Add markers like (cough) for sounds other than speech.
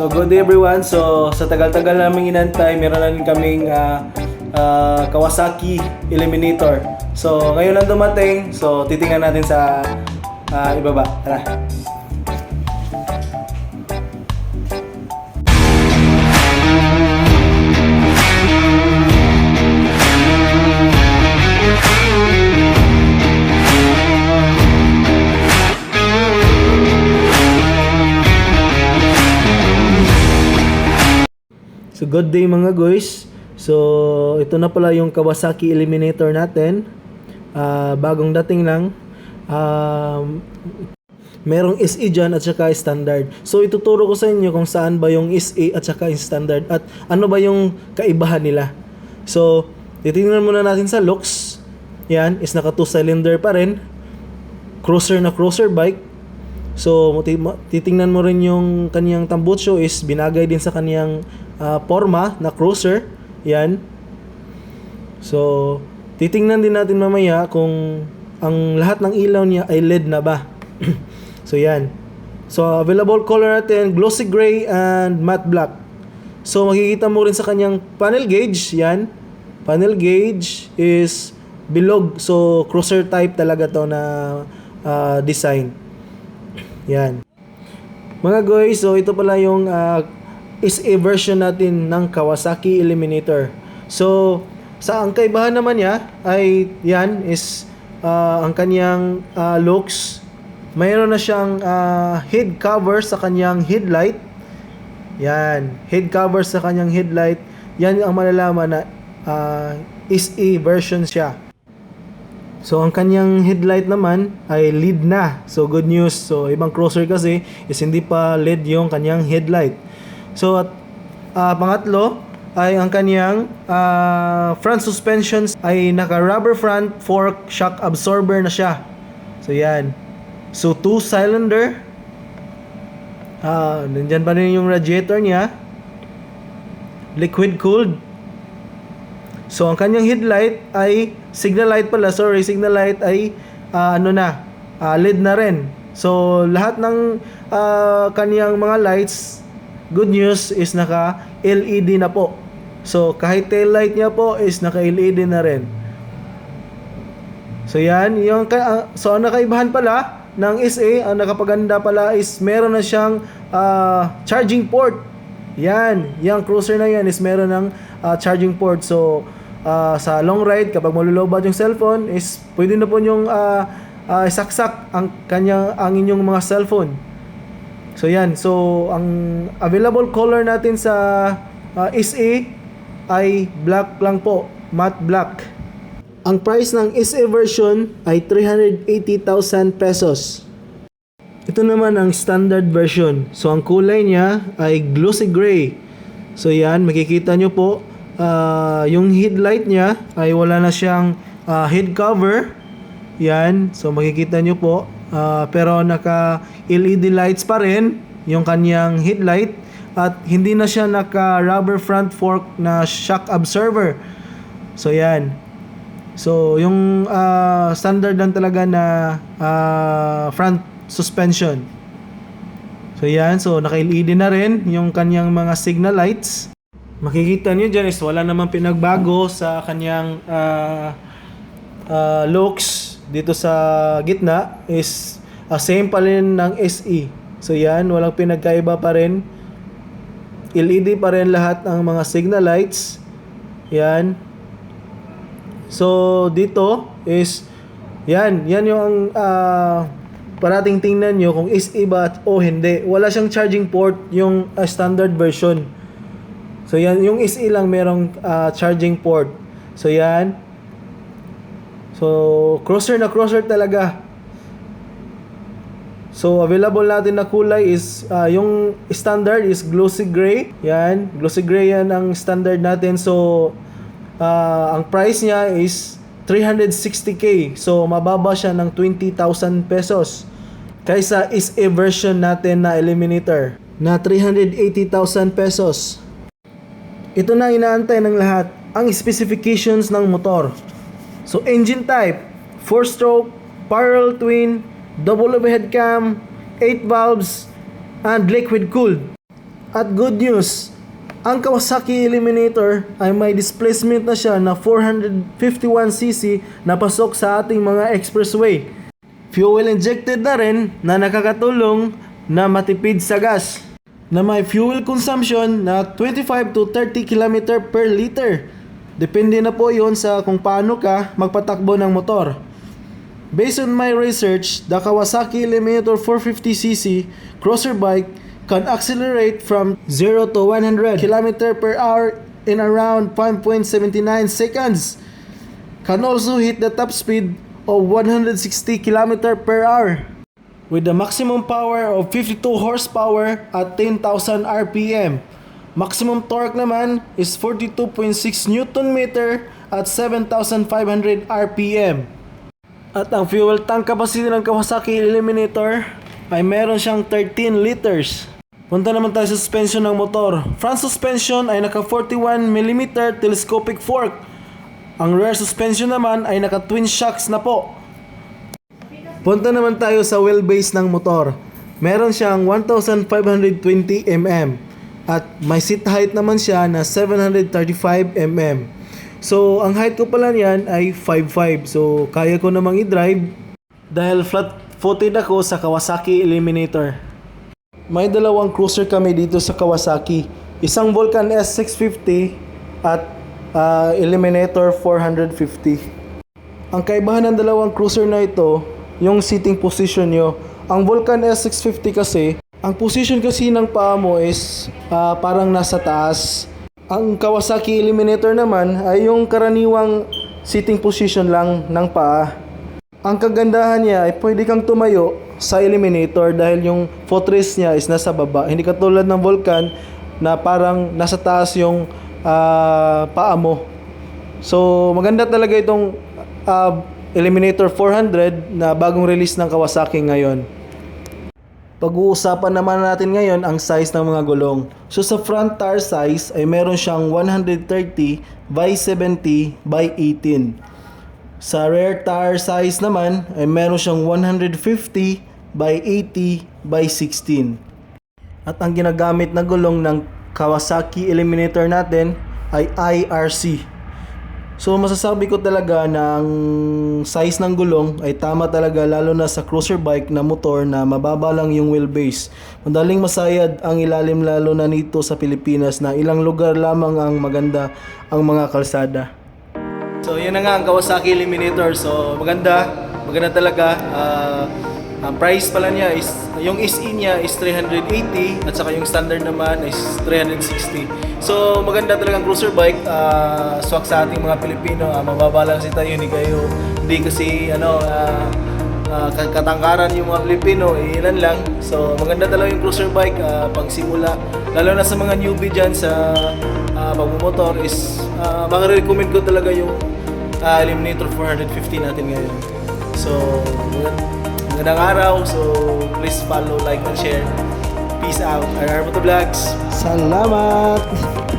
So good day everyone. So sa tagal-tagal naming inantay, meron na rin kaming ah, ah, Kawasaki Eliminator. So ngayon lang dumating. So titingnan natin sa ah, ibaba. Tara. So good day mga guys. So ito na pala yung Kawasaki Eliminator natin. Ah, bagong dating lang. Um, merong SE dyan at saka standard. So ituturo ko sa inyo kung saan ba yung SE at saka standard at ano ba yung kaibahan nila. So titingnan muna natin sa looks. Yan, is naka 2 cylinder pa rin. Cruiser na cruiser bike. So, titingnan mo rin yung kaniyang tambucho is binagay din sa kaniyang ah, forma na cruiser. Yan. So, titingnan din natin mamaya kung ang lahat ng ilaw niya ay LED na ba. (clears throat) so, yan. So, available color natin, glossy gray and matte black. So, makikita mo rin sa kanyang panel gauge, yan. Panel gauge is bilog. So, cruiser type talaga to na ah, design. Yan. Mga guys, so ito pala yung ah, is a version natin ng Kawasaki Eliminator. So, sa ang kaibahan naman niya ay yan is ah, ang kanyang ah, looks. Mayroon na siyang ah, head cover sa kanyang headlight. Yan, head cover sa kanyang headlight. Yan ang malalaman na ah, is a version siya. So ang kanyang headlight naman ay LED na. So good news. So ibang cruiser kasi is hindi pa LED yung kanyang headlight. So at ah, pangatlo ay ang kanyang ah, front suspensions ay naka rubber front fork shock absorber na siya. So yan. So two cylinder. Ah, nandyan pa rin yung radiator niya. Liquid cooled. So ang kanyang headlight ay signal light pala, sorry, signal light ay ah, ano na, ah, LED na rin. So lahat ng ah, kanyang mga lights, good news is naka LED na po. So kahit tail light niya po is naka LED na rin. So yan, yung ah, so ang nakaibahan pala ng SA, ang nakapaganda pala is meron na siyang ah, charging port. Yan, yung cruiser na yan is meron ng ah, charging port. So ah, sa long ride kapag malulobad yung cellphone is pwede na po yung ah, ah, saksak ang kanyang ang inyong mga cellphone. So yan, so ang available color natin sa ah, SA ay black lang po, matte black. Ang price ng SA version ay 380,000 pesos. Ito naman ang standard version. So ang kulay niya ay glossy gray. So yan, makikita nyo po, ah, yung headlight niya ay wala na siyang ah, head cover. Yan, so makikita nyo po. Ah, pero naka LED lights pa rin yung kanyang headlight at hindi na siya naka rubber front fork na shock absorber. So yan. So yung ah, standard lang talaga na ah, front suspension. So yan, so naka-LED na rin yung kanyang mga signal lights. Makikita nyo dyan is wala namang pinagbago sa kanyang ah, ah, looks dito sa gitna is ah, same pa rin ng SE. So yan, walang pinagkaiba pa rin. LED pa rin lahat ng mga signal lights. Yan. So dito is yan, yan yung ah, parating tingnan nyo kung is iba at o hindi. Wala siyang charging port yung ah, standard version. So yan, yung SE lang merong ah, charging port. So yan. So crosser na crosser talaga. So available natin na kulay is ah, yung standard is glossy gray. Yan, glossy gray yan ang standard natin. So ah, ang price niya is 360k. So mababa siya ng 20,000 pesos. Kaysa is a version natin na Eliminator na 380,000 pesos. Ito na inaantay ng lahat, ang specifications ng motor. So engine type, 4-stroke, parallel twin, double overhead cam, 8 valves, and liquid cooled. At good news, ang Kawasaki Eliminator ay may displacement na siya na 451cc na pasok sa ating mga expressway. Fuel injected na rin na nakakatulong na matipid sa gas na may fuel consumption na 25 to 30 km per liter. Depende na po yon sa kung paano ka magpatakbo ng motor. Based on my research, the Kawasaki Eliminator 450cc crosser bike can accelerate from 0 to 100 km per hour in around 5.79 seconds. Can also hit the top speed of 160 km per hour with the maximum power of 52 horsepower at 10,000 RPM. Maximum torque naman is 42.6 Newton meter at 7,500 RPM. At ang fuel tank capacity ng Kawasaki Eliminator ay meron siyang 13 liters. Punta naman tayo sa suspension ng motor. Front suspension ay naka 41mm telescopic fork. Ang rear suspension naman ay naka twin shocks na po. Punta naman tayo sa wheelbase ng motor. Meron siyang 1,520 mm at may seat height naman siya na 735 mm. So, ang height ko pala niyan ay 5'5". So, kaya ko namang i-drive dahil flat-footed ako sa Kawasaki Eliminator. May dalawang cruiser kami dito sa Kawasaki. Isang Vulcan S650 at ah, Eliminator 450. Ang kaibahan ng dalawang cruiser na ito, yung seating position nyo. Ang Vulcan S650 kasi, ang position kasi ng paa mo is ah, parang nasa taas. Ang Kawasaki Eliminator naman ay yung karaniwang sitting position lang ng paa. Ang kagandahan niya ay pwede kang tumayo sa Eliminator dahil yung footrest niya is nasa baba. Hindi katulad ng Vulcan na parang nasa taas yung ah, paa mo. So maganda talaga itong ah, Eliminator 400 na bagong release ng Kawasaki ngayon. Pag-uusapan naman natin ngayon ang size ng mga gulong. So sa front tire size ay meron siyang 130 by 70 by 18. Sa rear tire size naman ay meron siyang 150 by 80 by 16. At ang ginagamit na gulong ng Kawasaki Eliminator natin ay IRC. So masasabi ko talaga na size ng gulong ay tama talaga lalo na sa cruiser bike na motor na mababa lang yung wheelbase. Madaling masayad ang ilalim lalo na nito sa Pilipinas na ilang lugar lamang ang maganda ang mga kalsada. So yun na nga ang Kawasaki Eliminator. So maganda, maganda talaga. Ah, ang price pala niya is, yung SE niya is 380 at saka yung standard naman is 360. So maganda talagang cruiser bike. ah swak sa ating mga Pilipino. ah, mababa lang si tayo, hindi kayo, hindi kasi ano, ah, ah, katangkaran yung mga Pilipino, eh, ilan lang. So maganda talaga yung cruiser bike ah, pag simula. Lalo na sa mga newbie dyan sa uh, pagmumotor is uh, recommend ko talaga yung ah, Eliminator 450 natin ngayon. So, magandang araw. So, please follow, like, and share. Peace out. RR Motovlogs. Salamat!